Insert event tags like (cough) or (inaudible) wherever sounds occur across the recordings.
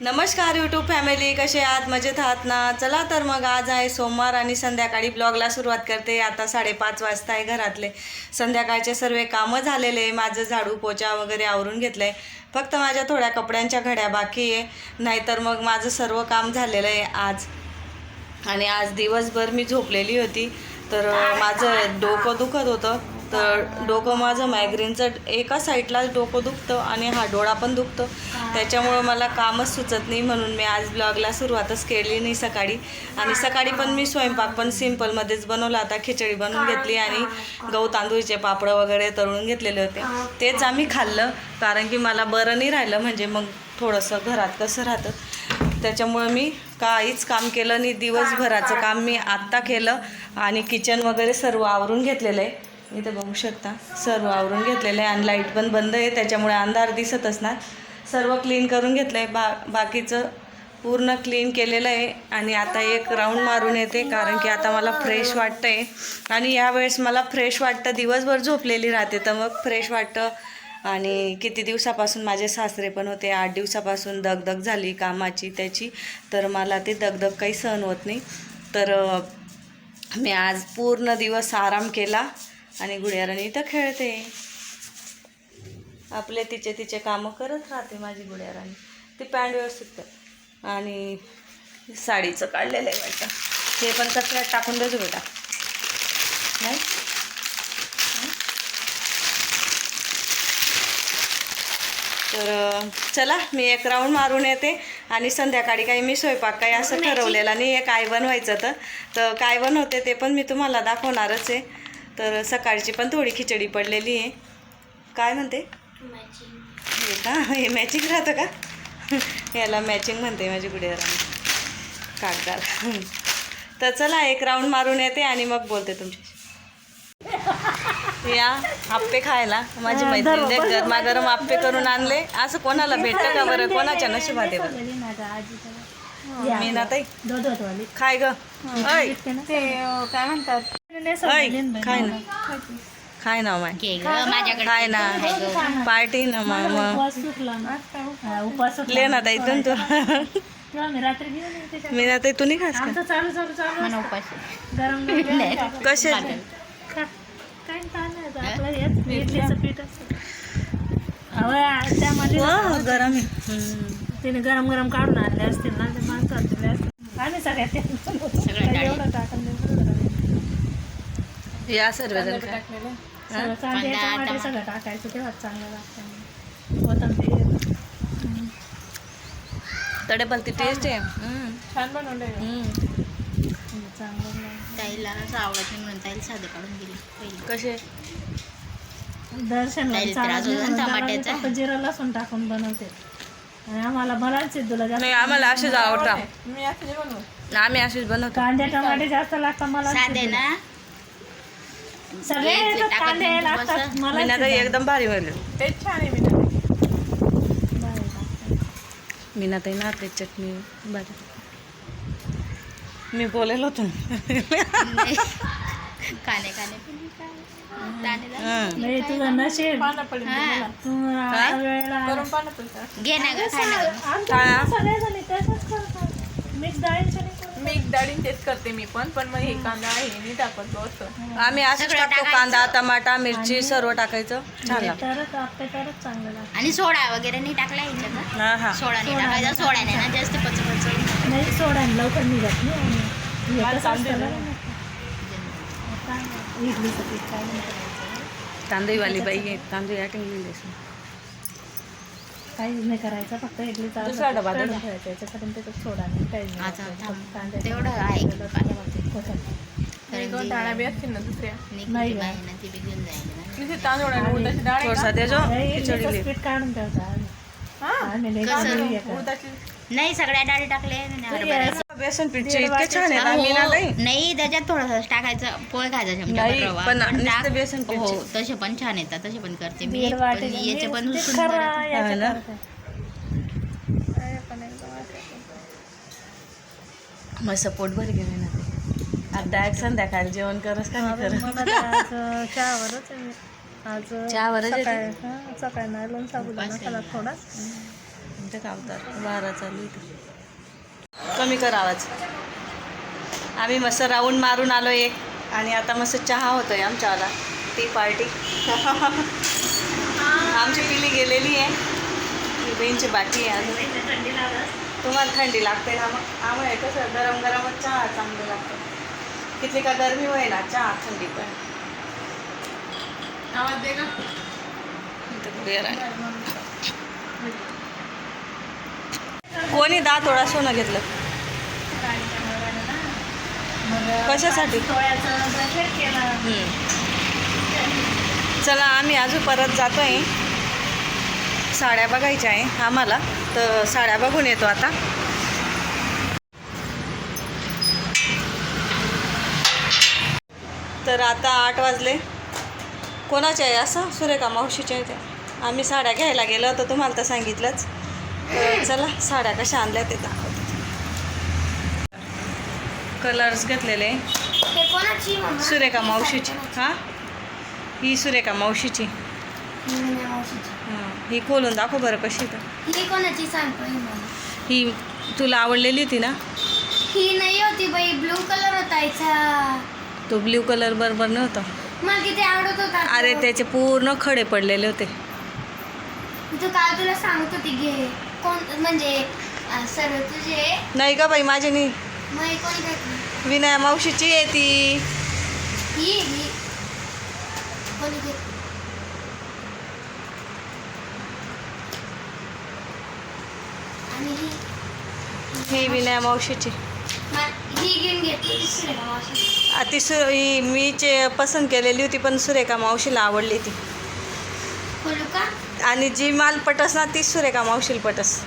नमस्कार YouTube family कसे आहात? मजेत आहात ना? चला तर मग आज आहे सोमवार आणि संध्याकाळी ब्लॉगला सुरुवात करते. आता साडेपाच वाजता आहे घरातले. संध्याकाळचे सर्व कामं झालेले आहे. माझं झाडू पोचा वगैरे आवरून घेतलं आहे फक्त माझ्या थोड्या कपड्यांच्या घड्या बाकी आहे. नाहीतर मग माझं सर्व काम झालेलं आहे आज. आणि आज दिवसभर मी झोपलेली होती. तर माझं डोकं दुखत होतं. तर डोकं माझं मायग्रेनचं एका साईडलाच डोकं दुखतं आणि हा डोळा पण दुखतो. त्याच्यामुळं मला कामच सुचत नाही म्हणून मी आज ब्लॉगला सुरुवातच केली नाही सकाळी. आणि सकाळी पण मी स्वयंपाक पण सिम्पलमध्येच बनवला आता खिचडी बनवून घेतली आणि गहू तांदूळचे पापडं वगैरे तळून घेतलेले होते. तेच आम्ही खाल्लं कारण की मला बरं नाही राहिलं म्हणजे मग थोडंसं घरात कसं राहतं. त्याच्यामुळं मी काहीच काम केलं नाही. दिवसभराचं काम मी आत्ता केलं आणि किचन वगैरे सर्व आवरून घेतलेलं आहे. इथं बघू शकता. सर्व आवरून घेतलेलं आहे आणि लाइट पण बंद आहे त्याच्यामुळे अंधार दिसत असणार. सर्व क्लीन करून घेतलं आहे बा बाकीचं पूर्ण क्लीन केलेलं आहे आणि आता एक राऊंड मारून येते कारण की आता मला फ्रेश वाटतं आहे आणि यावेळेस मला फ्रेश वाटतं दिवसभर झोपलेली राहते. तर मग फ्रेश वाटतं. आणि किती दिवसापासून माझे सासरे पण होते आठ दिवसापासून दगदग झाली कामाची त्याची. तर मला ते दगदग काही सहन होत नाही. तर मी आज पूर्ण दिवस आराम केला. आणि गुडियाराणी इथं खेळते. आपले तिचे तिचे कामं करत राहते माझी गुडियाराणी ती पॅन्ट व्यवस्थित कर. आणि साडीचं काढलेलं आहे वाटतं हे पण कचऱ्यात टाकून देतो बेटा. नाही? तर चला मी एक राऊंड मारून येते. आणि संध्याकाळी काही मी स्वयंपाक काही असं ठरवलेलं नाही आहे काय बनवायचं तर. तर काय बनवते ते पण मी तुम्हाला दाखवणारच आहे. तर सकाळची पण थोडी खिचडी पडलेली आहे. काय म्हणते? हे का? हे मॅचिंग राहतं का? याला मॅचिंग म्हणते माझी गुडियाराणी कागदार तर चला एक राऊंड मारून येते आणि मग बोलते तुमच्याशी. या आप्पे खायला. माझी मैत्रिणी गरमागरम आप्पे करून आणले. असं कोणाला भेटतं का बरं? कोणाच्या नशिबात आहे मी ना ताई खाय ग. काय म्हणतात? खाय ना. खाय ना माय. खाय ना. पार्टी ना मग मग उपास ले ना ताई तू तू. मी ना ताई तू नाही खास कसे? गरम. तिने गरम गरम काढून आणले असतील ना ते माणसं आम्ही सगळ्यात एवढं टाकून या सर्वजण काय सगळं कांदे टमाटे सगळं टाकायचं तेव्हा चांगलं लागतं कोथंबीर तडेपल ती टेस्ट आहे. हम्म. छान हम्म. चांगलं. ताईला असं आवडत नाही म्हणून ताईला साधं काढून दिली पहिली. कसे? दर्शन काही चालत त्रास नाही होतो म्हणून ना त्याला मी टमाट्याचा? फक्त जिरं लसूण टाकून बनवते. आणि आम्हाला तुला जास्त नाही आम्हाला असेच आवडतात मी असं बनवतो. आम्ही असेच बनवतो. कांदे टमाटे जास्त लागतात मला. साधे ना? सगळे कांदे लागतात. मला मी एकदम भारी बनले तेच छान आहे मी मी ना ताई ना ते चटणी भारी मी बोलेल होतो नाही. काने. हं. नाही तुझं नशीब हा. तू आ- वेळेला घे ना ग खा ना ग. आमच्या सगळेजण तसंच करतात मिक्स. मिक्स डाळी तेच करते मी पण पण मग हे कांदा आहे मी टाकतो असं आम्ही असंच सगळं टाकतो टाकायचं. कांदा टमाटा मिरची सर्व टाकायचं. छान लागतं. तरच आपलं तरच चांगलं लागतं. आणि सोडा वगैरे नाही टाकला ह्याच्यात हा हा. सोडा नाही टाकायचा. सोड्याने ना जास्त पच पच नाही सोडा लवकर निघत नाही. आणि हे कसं असतं ना, आता इडलीचं पीठ काय म्हणतात? तांदळीवाली बाई आहे तांदूळ या टेंगली काहीच नाही करायचं फक्त इडलीचा दुसरा डबा दे ना. ठेवायचा याच्यापर्यंत त्याच्यात सोडा नाही काही नाही. थांब. फक्त कांदे तेवढं आहे टमाटे, कोथिंबीर. आणि दोन डाळ्या बी असतील ना दुसऱ्या नाही निघून गं. आहे ना ती बी घेऊन जाईल ना तिथे तांदूळ आणि उडदाची डाळ आहे थोडसा का? त्याचो नाही, खिचडी इडलीचं ले. पीठ काढून ठेवता आम्ही. हा आम्ही नाही कसं? काढून हे करत. उडदाची नाही सगळ्या डाळी टाकले आणि हरभऱ्याचं. बेसन पीठचे इतके छान आहे ना मी ना ताई हो. नाही त्याच्यात थोडंसं टाकायचं पोळ खायचा रवा पण पण नुसतं टाक. बेसन हो पीठचे. तसे पण छान येतात तसे पण करते मी दीड पण वाटी याचे पण ते सुंदर खरं आहे. याचं हा ना? करते. मस्त पोटभर गेले ना ते संध्याकाळी जेवण करस का नाही करत मला तर आज चहावरच आहे मी. आज चहावरच? सकाळी हा, सकाळी नायलॉन साबुदाणा खाला थोडा काम तर वारा चालू इथं. कमी कर आवाज. आम्ही मस्त राऊंड मारून आलो एक आणि आता मस्त चहा होतोय आमच्यावाला. T party. आमची पिली गेलेली आहे. ही बहीणची बाकी आहे अजून. तुम्हाला थंडी लागते ना मग? आम्हाला कसं गरम गरमच चहा चांगलं लागतं. किती का गरमी होय ना चहा थंडी पण. आवाज दे ना. कोणी दहा तोळा सोनं घेतलं. कशासाठी? चला आम्ही अजून परत जातो आहे साड्या बघायच्या आहे आम्हाला तर साड्या बघून येतो आता. तर आता आठ वाजले. कोणाच्या आहे असं? सुरेखा मावशीच्या आहे त्या आम्ही साड्या घ्यायला गेलो तर तुम्हाला तर सांगितलंच. तर चला साड्या कशा आणल्या ते दाखवते कलर्स घेतलेले. हे? सुरेखा मावशीची. हां? ही सुरेखा मावशीची. ही. हां ही खोलून दाखव बरं कशी तर. ही कोणाची सांगतो मला? तुला आवडलेली होती ना? ही नाही होती बाई ब्लू कलर होता याचा तो ब्ल्यू कलर बरोबर नव्हता. मला किती आवडत होता तो. अरे त्याचे पूर्ण खडे पडलेले होते. तो काल तुला सांगत होती घे कोण म्हणजे सर्व तुझे? नाही का बाई माझी नाही. मग कोणी घेतली विनया मावशीची आहे ती. ही ही. कोणी घेतली आणि ही? ही विनया मावशीची. मा- ही घेऊन घेतली दुसरी मावशी. आ, ती सु ही मी जे पसंत केलेली होती पण सुरेखा मावशीला आवडली ती. आणि जी माल पटस ना तीच सुरेखा मावशीला पटस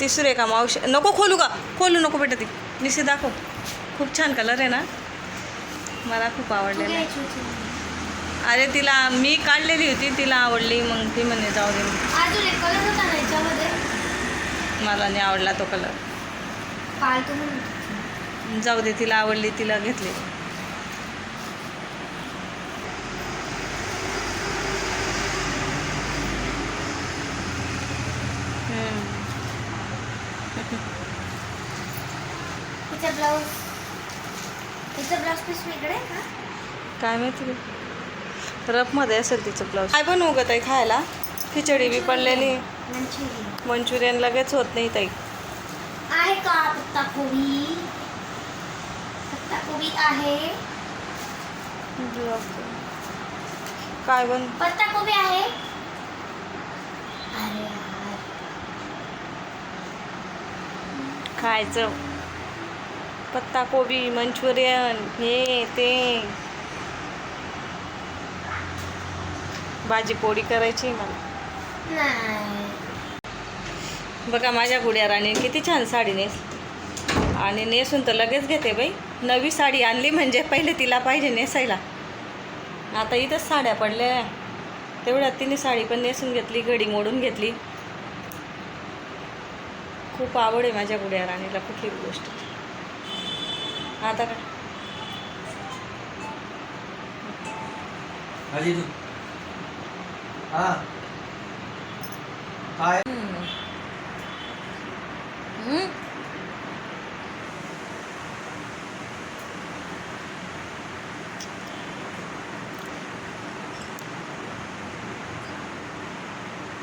ती सुरेखा मावशी नको खोलू का खोलू नको बेटा ती. निशी दाखव. खूप छान कलर आहे ना. मला खूप तू आवडलेला आहे. अरे तिला मी काढलेली होती तिला आवडली मग ती म्हणे जाऊ दे. मला नाही आवडला तो कलर तू जाऊ दे तिला आवडली तिला घेतली. तिचा ब्लाऊज तिचा ब्लाऊज पीस वेगळा आहे का? काय माहिती रफमध्ये असेल तिचं ब्लाऊज. काय पण उगत आहे खायला. खिचडी बी पडलेली. मंचुरियन. मंचुरियन लगेच होत नाही ताई. आहे का पत्ता कोबी पत्ता कोबी आहे काय बन पत्ता कोबी आहे. अरे खायचं पत्ता कोबी मंचुरियन हे ते. भाजी पोळी करायची मला. बघा माझ्या गुड्या राणी किती छान साडी नेस आणि नेसून तर लगेच घेते बाई. नवी साडी आणली म्हणजे पहिले तिला पाहिजे नेसायला. आता इथंच साड्या पडल्या. तेवढ्यात तिने साडी पण नेसून घेतली घडी मोडून घेतली. खूप आवड आहे माझ्या गुड्या राणीला कुठली गोष्ट. आता काय?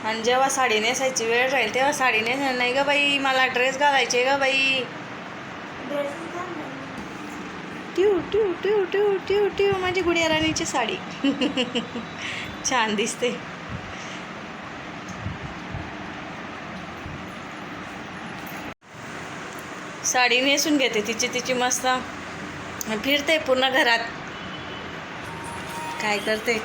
आणि जेव्हा साडी नेसायची वेळ राहील तेव्हा साडी नेसायला नाही ग बाई मला ड्रेस घालायचे ग बाई. ट्यू ट्यू ट्यू ट्यू ट्यू ट्यू माझी गुडिया राणीची साडी. (laughs) छान दिसते. साडी नेसून घेते तिची तिची मस्त. फिरते पूर्ण घरात. काय करते?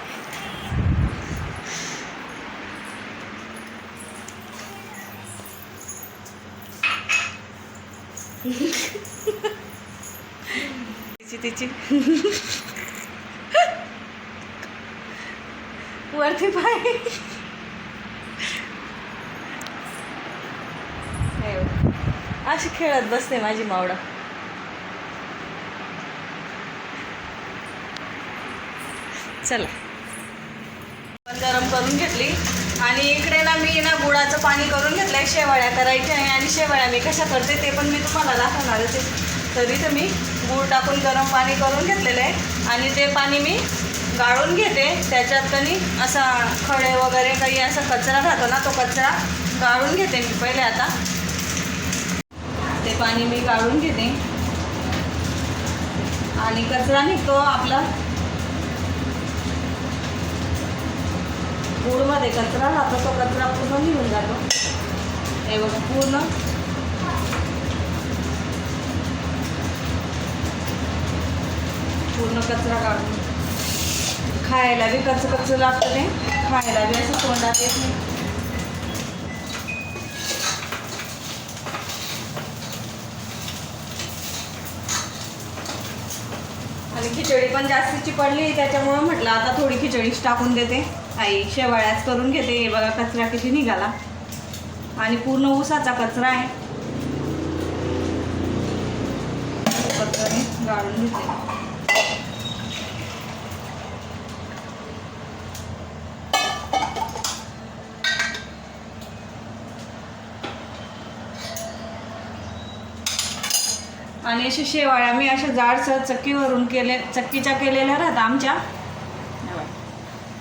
तिची. तिची वरती पाय. अशी खेळत बसते माझी मावडा चला. गरम करून घेतली. आणि इकडे ना मी ना गुळाचं पाणी करून घेतलंय शेवाळ्या करायच्या आहे आणि शेवाळ्या मी कशा करते ते पण मी तुम्हाला दाखवणारच आहे. तरी तर मी गूळ टाकून गरम पाणी करून घेतलेलं आहे आणि ते पाणी मी गाळून घेते. त्याच्यात कणी असा खडे वगैरे काही असा कचरा राहतो ना तो कचरा गाळून घेते मी पहिले आता. ते पाणी मी गाळून घेते. आणि कचरा निघतो आपला. मध्ये कचरा राहतो तो कचरा पूर्ण निघून जातो हे बघा पूर्ण पूर्ण कचरा काढून खायला बी कच कच लागतं नाही खायला बी असं तोंडात येत नाही आणि खिचडी पण जास्तीची पडली त्याच्यामुळं म्हटलं आता थोडी खिचडीच टाकून देते. आई शेवाळ्याच करून घेते हे बघा कचरा किती निघाला. आणि पूर्ण ऊसाचा कचरा आहे. कचरा गाळून घेते. आणि असे शेवाळ्या मी अशा जाडसर चक्कीवरून केले चक्कीच्या केलेल्या राहत आमच्या.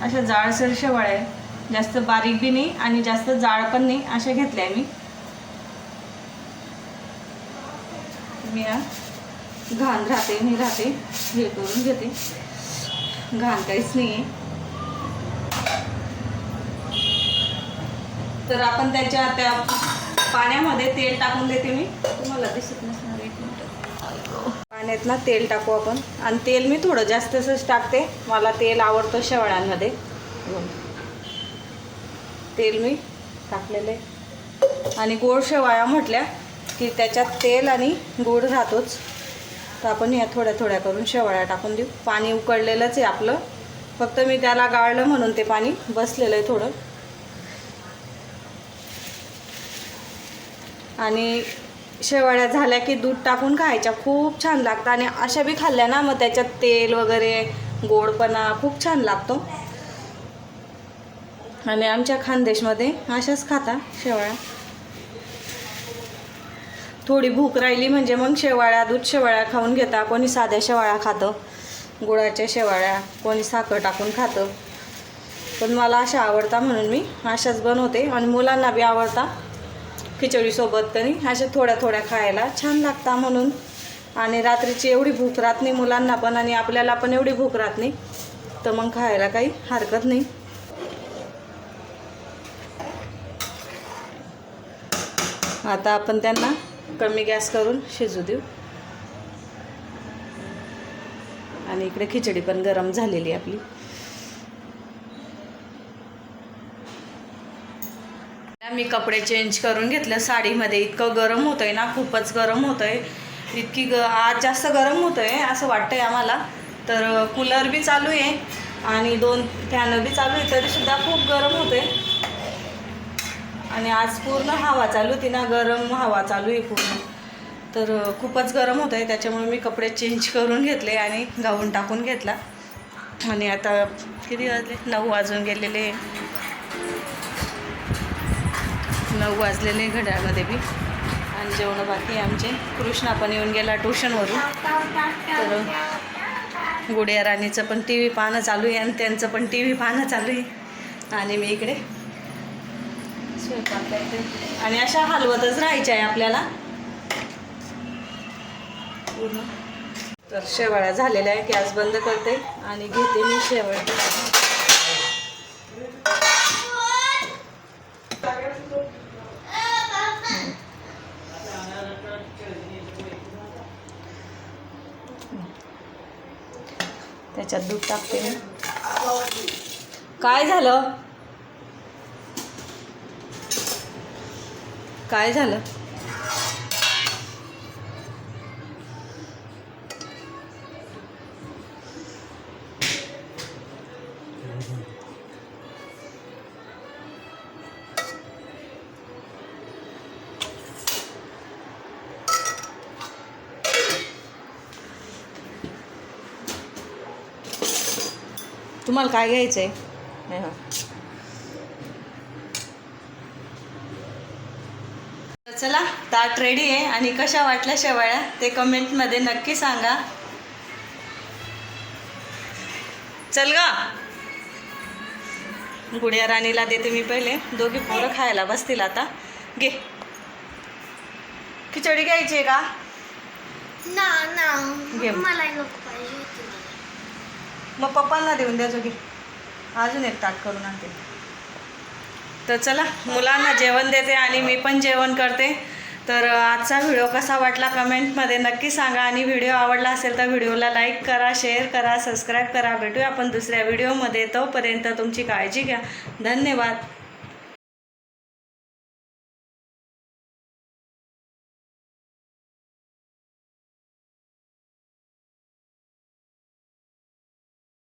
अशा जाडसर शेवाळ्या आहे. जास्त बारीक बी नाही आणि जास्त जाड पण नाही अशा घेतल्या मी. मी घाण राहते मी राहते हे करून घेते. घाण काहीच नाही आहे. तर आपण त्याच्या त्या पाण्यामध्ये तेल टाकून देते मी. तुम्हाला दिसत नसणार. पाण्यात ना तेल टाकू आपण. आणि तेल मी थोडं जास्तच टाकते. मला तेल आवडतं शेवळ्यांमध्ये तेल मी टाकलेले आणि गोड शेवाळ्या म्हटल्या की त्याच्यात तेल आणि गोड राहतोच. तर आपण ह्या थोड्या थोड्या करून शेवाळ्या टाकून देऊ. पाणी उकळलेलंच आहे आपलं. फक्त मी त्याला गाळलं म्हणून ते पाणी बसलेलं आहे थोडं. आणि शेवाळ्या झाल्या की दूध टाकून खायच्या. खूप छान लागतं. आणि अशा बी खाल्ल्या ना मग त्याच्यात तेल वगैरे गोडपणा खूप छान लागतो. आणि आमच्या खानदेशमध्ये अशाच खाता शेवाळ्या. थोडी भूक राहिली म्हणजे मग शेवाळ्या दूध शेवाळ्या खाऊन घेता. कोणी साध्या शेवाळ्या खातं गुळाच्या शेवाळ्या कोणी साखर टाकून खातं. पण मला अशा आवडता म्हणून मी अशाच बनवते. आणि मुलांना बी आवडता. खिचडीसोबत तरी. अशा थोड्या थोड्या खायला. छान लागता म्हणून. आणि रात्रीची एवढी भूक राहत नाही मुलांना पण आणि आपल्याला पण एवढी भूक राहत नाही. तर मग खायला काही हरकत नाही. आता आपण त्यांना कमी गॅस करून शिजू देऊ. आणि इकडे खिचडी पण गरम झालेली आहे आपली. मी कपडे चेंज करून घेतलं. साडीमध्ये इतकं गरम होतं आहे ना खूपच गरम होतं आहे इतकी ग आज जास्त गरम होतं आहे असं वाटतं आहे आम्हाला. तर कूलर बी चालू आहे आणि दोन फॅन बी चालू आहे तरीसुद्धा खूप गरम होते आहे आणि आज पूर्ण हवा चालू होती ना गरम हवा चालू आहे पूर्ण. तर खूपच गरम होतं आहे त्याच्यामुळे मी कपडे चेंज करून घेतले आणि गाऊन टाकून घेतला. आणि आता किती वाजले? नऊ वाजून गेलेले. नऊ वाजलेले घड्याळमध्ये बी. आणि जेवण बाकी आमचे. कृष्णा पण येऊन गेला ट्युशनवरून. तर गुडिया राणीचं पण टी व्ही पाहणं चालू आहे आणि त्यांचं पण टी व्ही पाहणं चालू आहे. आणि मी इकडे स्वयंपाक करते. आणि अशा हलवतच राहायच्या आहे आपल्याला. पूर्ण. तर शेवाळ्या झालेल्या आहे गॅस बंद करते आणि घेते मी शेवळ त्याच्यात दूध टाकते मी. काय झालं? काय झालं? तुम्हाला काय घ्यायचं आहे चला ताट रेडी आहे. आणि कशा वाटल्या शेवाळ्या? ते कमेंटमध्ये नक्की सांगा. चल ग. गुड्या राणीला देते मी पहिले. दोघी पोरं खायला बसतील आता. घे. खिचडी घ्यायची आहे का? ना ना. घे. मला मग पप्पांना देऊन द्यायचो की अजून एक ताट करून आणते. तर चला मुलांना जेवण देते आणि मी पण जेवण करते. तर आजचा व्हिडिओ कसा वाटला कमेंटमध्ये नक्की सांगा आणि व्हिडिओ आवडला असेल तर व्हिडिओला लाईक करा शेअर करा सबस्क्राईब करा. भेटूया आपण दुसऱ्या व्हिडिओमध्ये. तोपर्यंत तुमची काळजी घ्या. धन्यवाद.